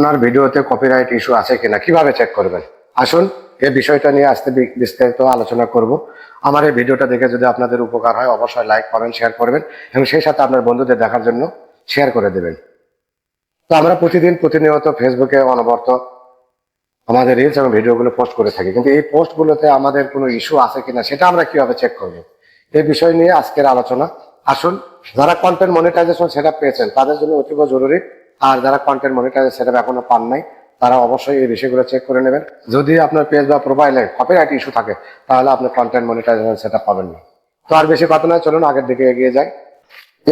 আপনার ভিডিওতে copyright issue আছে কিনা, কীভাবে চেক করবেন? আসুন এই বিষয়টা নিয়ে আজকে বিস্তারিত আলোচনা করব। আমার এই ভিডিওটা দেখে যদি আপনাদের উপকার হয়, অবশ্যই লাইক কমেন্ট শেয়ার করবেন এবং সেই সাথে আপনার বন্ধুদের দেখার জন্য শেয়ার করে দেবেন। তো আমরা প্রতিদিন প্রতিনিয়ত ফেসবুকে অনবরত আমাদের রিলস এবং ভিডিওগুলো পোস্ট করে থাকি। কিন্তু এই পোস্টগুলোতে আমাদের কোনো ইস্যু আছে কিনা, সেটা আমরা কীভাবে চেক করব? এই বিষয় নিয়ে আজকের আলোচনা। আসুন, যারা কন্টেন্ট মনিটাইজেশন সেটা পেয়েছেন, তাদের জন্য অতীব জরুরি আর যারা কন্টেন্ট মনিটাইজেশন সেটা এখনও পান নাই, তারা অবশ্যই এই বিষয়গুলো চেক করে নেবেন। যদি আপনার পেজ বা প্রোফাইলে কপিরাইট ইস্যু থাকে, তাহলে আপনি কন্টেন্ট মনিটাইজেশন সেটা পাবেন না। তো আর বেশি কথা নয়, চলুন আগের দিকে এগিয়ে যাই।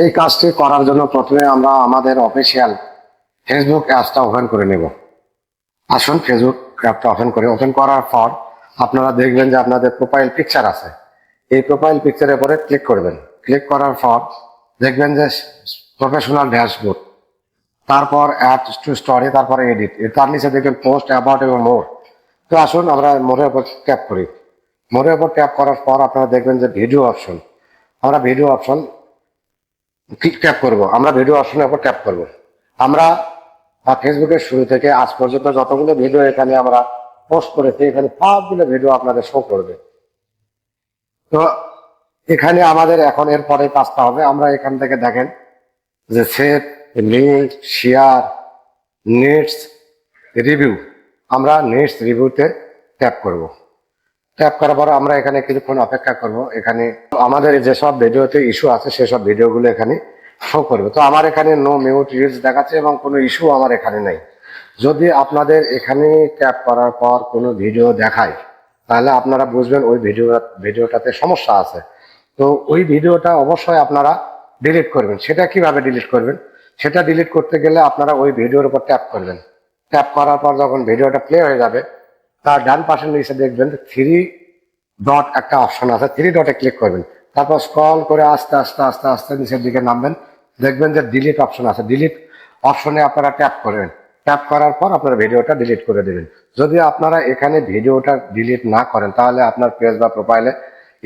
এই কাজটি করার জন্য প্রথমে আমরা আমাদের অফিসিয়াল ফেসবুক অ্যাপসটা ওপেন করে নেব। আসুন ফেসবুক অ্যাপটা ওপেন করে। ওপেন করার পর আপনারা দেখবেন যে আপনাদের প্রোফাইল পিকচার আছে। এই প্রোফাইল পিকচারের উপরে ক্লিক করবেন। ক্লিক করার পর দেখবেন যে প্রফেশনাল ড্যাশবোর্ড তারপর অ্যাড টু স্টোরি তারপরে এডিট তার নিচে দেখবেন পোস্ট অ্যাবাউট এবং মোর তো আসুন, আমরা মোরের উপর ট্যাপ করি। মোরের উপর ট্যাপ করার পর আপনারা দেখবেন যে ভিডিও অপশন আমরা ভিডিও অপশন ট্যাপ করব। আমরা ভিডিও অপশনের উপর ট্যাপ করব। আমরা ফেসবুকের শুরু থেকে আজ পর্যন্ত যতগুলো ভিডিও এখানে আমরা পোস্ট করেছি, এখানে সবগুলো ভিডিও আপনাদের শো করবে। তো এখানে আমাদের এখন এর পরে কাজটা হবে। আমরা এখান থেকে দেখেন যে সেভ লিঙ্ক শেয়ার নেটস রিভিউ আমরা নেটস রিভিউতে ট্যাপ করব। ট্যাপ করার পর আমরা এখানে কিছুক্ষণ অপেক্ষা করব। এখানে আমাদের যেসব ভিডিওতে ইস্যু আছে সেসব ভিডিওগুলো এখানে শো করবে। তো আমার এখানে নো মিউট রিলস দেখাচ্ছে এবং কোনো ইস্যু আমার এখানে নেই। যদি আপনাদের এখানে ট্যাপ করার পর কোনো ভিডিও দেখায়, তাহলে আপনারা বুঝবেন ওই ভিডিও ভিডিওটাতে সমস্যা আছে। তো ওই ভিডিওটা অবশ্যই আপনারা ডিলিট করবেন। সেটা কীভাবে ডিলিট করবেন? সেটা ডিলিট করতে গেলে আপনারা ওই ভিডিওর উপর ট্যাপ করবেন। ট্যাপ করার পর যখন ভিডিওটা প্লে হয়ে যাবে, তার ডান পাশের নিচে দেখবেন থ্রি ডট একটা অপশন আছে থ্রি ডটে ক্লিক করবেন। তারপর স্ক্রল করে আস্তে আস্তে আস্তে আস্তে নিচের দিকে নামবেন। দেখবেন যে ডিলিট অপশন আছে। ডিলিট অপশনে আপনারা ট্যাপ করবেন। ট্যাপ করার পর আপনারা ভিডিওটা ডিলিট করে দেবেন। যদি আপনারা এখানে ভিডিওটা ডিলিট না করেন, তাহলে আপনার পেজ বা প্রোফাইলে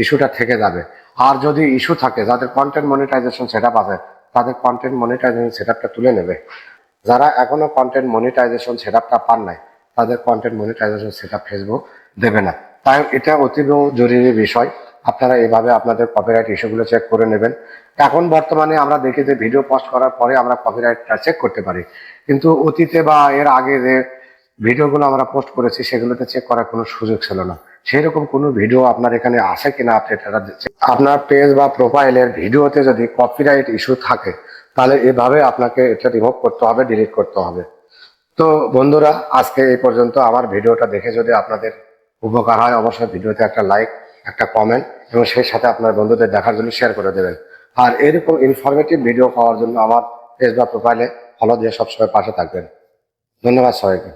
ইস্যুটা থেকে যাবে। আর যদি ইস্যু থাকে, যাদের কন্টেন্ট মনিটাইজেশন সেট আছে তাদের কন্টেন্ট মনিটাইজেশন সেটআপটা তুলে নেবে। যারা এখনও কন্টেন্ট মনিটাইজেশন সেটআপটা পান নাই, তাদের কন্টেন্ট মনিটাইজেশন সেটআপ ফেসবুক দেবে না। তাই এটা অতীব জরুরি বিষয়। আপনারা এভাবে আপনাদের কপিরাইট ইস্যুগুলো চেক করে নেবেন। এখন বর্তমানে আমরা দেখি যে ভিডিও পোস্ট করার পরে আমরা কপিরাইটটা চেক করতে পারি। কিন্তু অতীতে বা এর আগে যে ভিডিওগুলো আমরা পোস্ট করেছি, সেগুলোতে চেক করার কোনো সুযোগ ছিল না। সেই রকম কোনো ভিডিও আপনার এখানে আছে কিনা আপনি এটা আপনার পেজ বা প্রোফাইলের ভিডিওতে যদি কপিরাইট ইস্যু থাকে, তাহলে এভাবে আপনাকে এটা রিমুভ করতে হবে ডিলিট করতে হবে। তো বন্ধুরা, আজকে এই পর্যন্ত আমার ভিডিওটা দেখে যদি আপনাদের উপকার হয়, অবশ্যই ভিডিওতে একটা লাইক একটা কমেন্ট এবং সেই সাথে আপনার বন্ধুদের দেখার জন্য শেয়ার করে দেবেন। আর এরকম ইনফরমেটিভ ভিডিও পাওয়ার জন্য আমার পেজ বা প্রোফাইলে ফলো দিয়ে সবসময় পাশে থাকবেন। ধন্যবাদ সবাইকে।